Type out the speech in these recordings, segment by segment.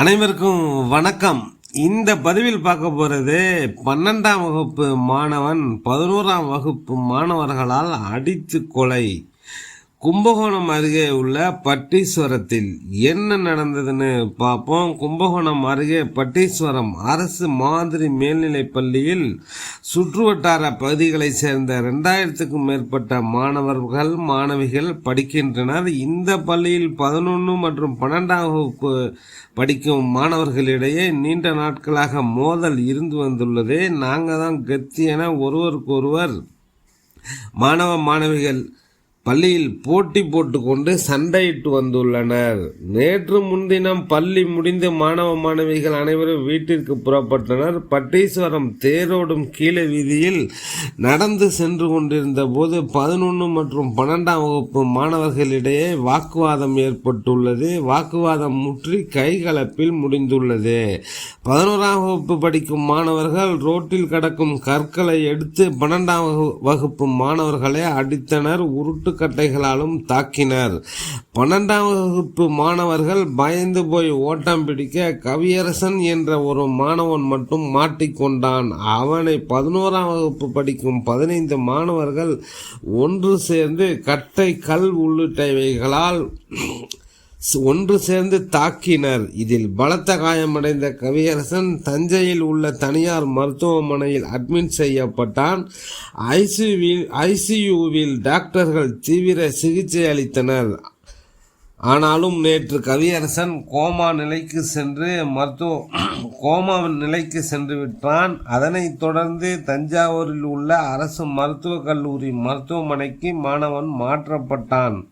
அனைவருக்கும் வணக்கம். இந்த பதிவில் பார்க்க போகிறது பன்னெண்டாம் வகுப்பு மாணவன் பதினோராம் வகுப்பு மாணவர்களால் அடித்து கொலை. கும்பகோணம் அருகே உள்ள பட்டீஸ்வரத்தில் என்ன நடந்ததுன்னு பார்ப்போம். கும்பகோணம் அருகே பட்டீஸ்வரம் அரசு மாதிரி மேல்நிலைப் பள்ளியில் சுற்றுவட்டார பகுதிகளைச் சேர்ந்த ரெண்டாயிரத்துக்கும் மேற்பட்ட மாணவர்கள் மாணவிகள் படிக்கின்றனர். இந்த பள்ளியில் பதினொன்று மற்றும் பன்னெண்டாம் வகுப்பு படிக்கும் மாணவர்களிடையே நீண்ட நாட்களாக மோதல் இருந்து வந்துள்ளது. நாங்கள் தான் கெத்தி என ஒருவருக்கொருவர் மாணவ மாணவிகள் பள்ளியில் போட்டி போட்டுக்கொண்டு சண்டையிட்டு வந்துள்ளனர். நேற்று முன்தினம் பள்ளி முடிந்து மாணவ மாணவிகள் அனைவரும் வீட்டிற்கு புறப்பட்டனர். பட்டீஸ்வரம் தேரோடும் கீழே வீதியில் நடந்து சென்று கொண்டிருந்த போது பதினொன்று மற்றும் பன்னெண்டாம் வகுப்பு மாணவர்களிடையே வாக்குவாதம் ஏற்பட்டுள்ளது. வாக்குவாதம் முற்றி கைகலப்பில் முடிந்துள்ளது. பதினோராம் வகுப்பு படிக்கும் மாணவர்கள் ரோட்டில் கிடக்கும் கற்களை எடுத்து பன்னெண்டாம் வகுப்பு மாணவர்களை அடித்தனர். உருட்டு கட்டைகளாலும் தாக்கினர். பன்னெண்டாம் வகுப்பு மாணவர்கள் பயந்து போய் ஓட்டம் பிடிக்க கவியரசன் என்ற ஒரு மாணவன் மட்டும் மாட்டிக்கொண்டான் அவனை பதினோராம் வகுப்பு படிக்கும் பதினைந்து மாணவர்கள் ஒன்று சேர்ந்து கட்டை கல் உள்ளிட்டவைகளால் ஒன்று சேர்ந்து தாக்கினர். இதில் பலத்த காயமடைந்த கவியரசன் தஞ்சையில் உள்ள தனியார் மருத்துவமனையில் அட்மிட் செய்யப்பட்டான். ஐசியூவில் ஐசியூவில் டாக்டர்கள் தீவிர சிகிச்சை அளித்தனர். ஆனாலும் நேற்று கவியரசன் கோமா நிலைக்கு சென்று மருத்துவ கோமா நிலைக்கு சென்று விட்டான். அதனைத் தொடர்ந்து தஞ்சாவூரில் உள்ள அரசு மருத்துவக் கல்லூரி மருத்துவமனைக்கு மாணவன் மாற்றப்பட்டான்.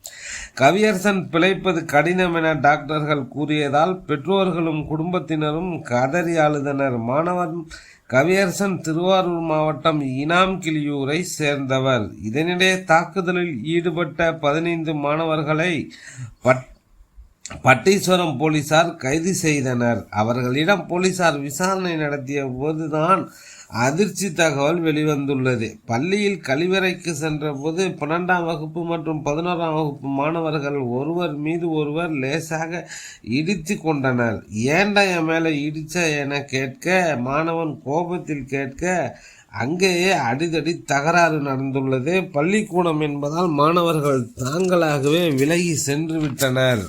கவியரசன் பிழைப்பது கடினம் என டாக்டர்கள் கூறியதால் பெற்றோர்களும் குடும்பத்தினரும் கதறி அழுதனர். மாணவன் கவியரசன் திருவாரூர் மாவட்டம் இனாம் கிளியூரை சேர்ந்தவர். இதனிடையே தாக்குதலில் ஈடுபட்ட பதினைந்து மாணவர்களை பட் பட்டீஸ்வரம் போலீசார் கைது செய்தனர். அவர்களிடம் போலீசார் விசாரணை நடத்திய போதுதான் அதிர்ச்சி தகவல் வெளிவந்துள்ளது. பள்ளியில் கழிவறைக்கு சென்றபோது பன்னெண்டாம் வகுப்பு மற்றும் பதினோராம் வகுப்பு மாணவர்கள் ஒருவர் மீது ஒருவர் லேசாக இடித்து கொண்டனர். ஏண்டா என் மேலே இடிச்ச என கேட்க மாணவன் கோபத்தில் கேட்க அங்கேயே அடிதடி தகராறு நடந்துள்ளது. பள்ளிக்கூடம் என்பதால் மாணவர்கள் தாங்களாகவே விலகி சென்று விட்டனர்.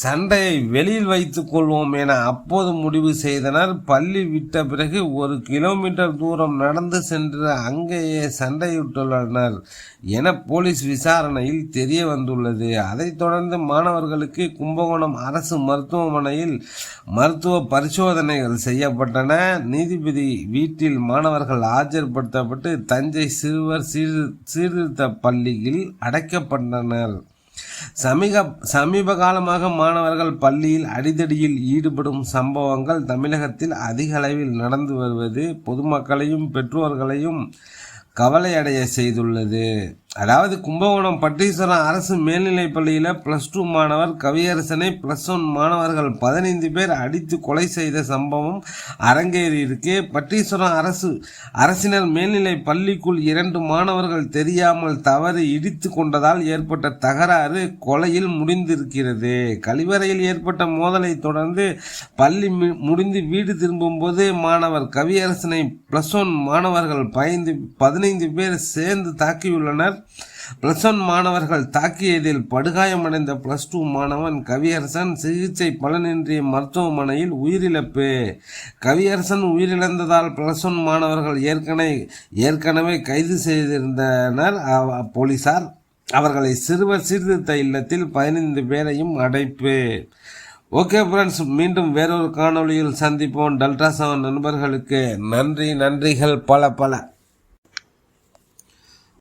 சண்டையை வெளியில் வைத்துக் கொள்வோம் என அப்போது முடிவு செய்தனர். பள்ளி விட்ட பிறகு ஒரு கிலோமீட்டர் தூரம் நடந்து சென்று அங்கேயே சண்டையிட்டுள்ளனர் என போலீஸ் விசாரணையில் தெரிய வந்துள்ளது. அதைத் தொடர்ந்து மாணவர்களுக்கு கும்பகோணம் அரசு மருத்துவமனையில் மருத்துவ பரிசோதனைகள் செய்யப்பட்டன. நீதிபதி வீட்டில் மாணவர்கள் ஆஜர்படுத்தப்பட்டு தஞ்சை சிறுவர் சீர்திருத்த பள்ளியில் அடைக்கப்பட்டனர். சமீக சமீப காலமாக மாணவர்கள் பள்ளியில் அடிதடியில் ஈடுபடும் சம்பவங்கள் தமிழகத்தில் அதிக அளவில் நடந்து வருவது பொதுமக்களையும் பெற்றோர்களையும் கவலையடைய செய்துள்ளது. அதாவது கும்பகோணம் பட்டீஸ்வரம் அரசு மேல்நிலைப் பள்ளியில் ப்ளஸ் டூ மாணவர் கவியரசனை ப்ளஸ் ஒன் மாணவர்கள் பதினைந்து பேர் அடித்து கொலை செய்த சம்பவம் அரங்கேறியிருக்கு பட்டீஸ்வரம் அரசு அரசினர் மேல்நிலை பள்ளிக்குள் இரண்டு மாணவர்கள் தெரியாமல் தவறு இடித்து கொண்டதால் ஏற்பட்ட தகராறு கொலையில் முடிந்திருக்கிறது. கழிவறையில் ஏற்பட்ட மோதலை தொடர்ந்து பள்ளி முடிந்து வீடு திரும்பும்போது மாணவர் கவியரசனை ப்ளஸ் ஒன் மாணவர்கள் பயந்து பதினைந்து பேர் சேர்ந்து தாக்கியுள்ளனர். பிளஸ் ஒன் மாணவர்கள் தாக்கியதில் படுகாயமடைந்த பிளஸ் டூ மாணவன் கவியரசன் சிகிச்சை பலனின்றி மருத்துவமனையில் உயிரிழப்பு. கவியரசன் உயிரிழந்ததால் பிளஸ் ஒன் மாணவர்கள் ஏற்கனவே ஏற்கனவே கைது செய்திருந்தனர். போலீசார் அவர்களை சிறுவர் சீர்திருத்த இல்லத்தில் பதினைந்து பேரையும் அடைப்பு. ஓகே ஃப்ரெண்ட்ஸ் மீண்டும் வேறொரு காணொளியில் சந்திப்போம். டெல்டா செவன் நண்பர்களுக்கு நன்றி நன்றிகள் பல பல.